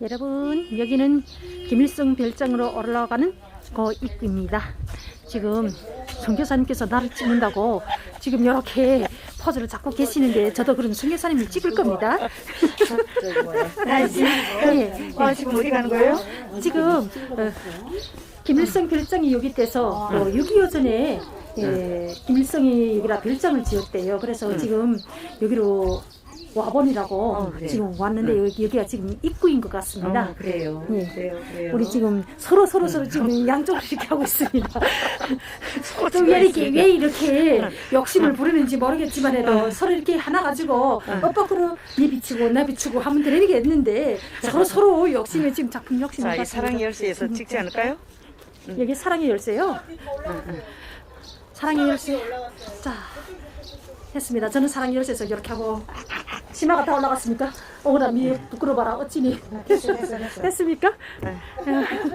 여러분 여기는 김일성 별장으로 올라가는 그 입구입니다. 지금 선교사님께서 나를 찍는다고 지금 이렇게 포즈를 잡고 계시는데 저도 그럼 선교사님을 찍을 겁니다. 네, 아, 지금 어디 가는 거예요? 지금 어, 김일성 별장이 여기 돼서 어, 6.25 전에 예, 김일성이 여기다 별장을 지었대요. 그래서 지금 여기로 와본이라고 어, 그래요? 지금 왔는데 여기, 여기가 지금 입구인 것 같습니다. 어, 그래요. 네. 그래요. 그래요. 우리 지금 서로 서로 서로 지금 양쪽으로 이렇게 하고 있습니다. 또왜 이렇게 왜 이렇게 욕심을 부리는지 모르겠지만 해도 서로 이렇게 하나 가지고 엇박으로 니 비치고 나 비치고 하면 되겠는데 서로 서로 욕심에 지금 작품 욕심을 자, 이 갖습니다. 사랑 열쇠에서 찍지 않을까요? 여기 사랑의 열쇠요. 사랑의 열쇠. 자, 했습니다. 저는 사랑의 열쇠에서 이렇게 하고 치마가 다 올라갔습니까? 오라 미 부끄러워라. 어찌니? 했습니까?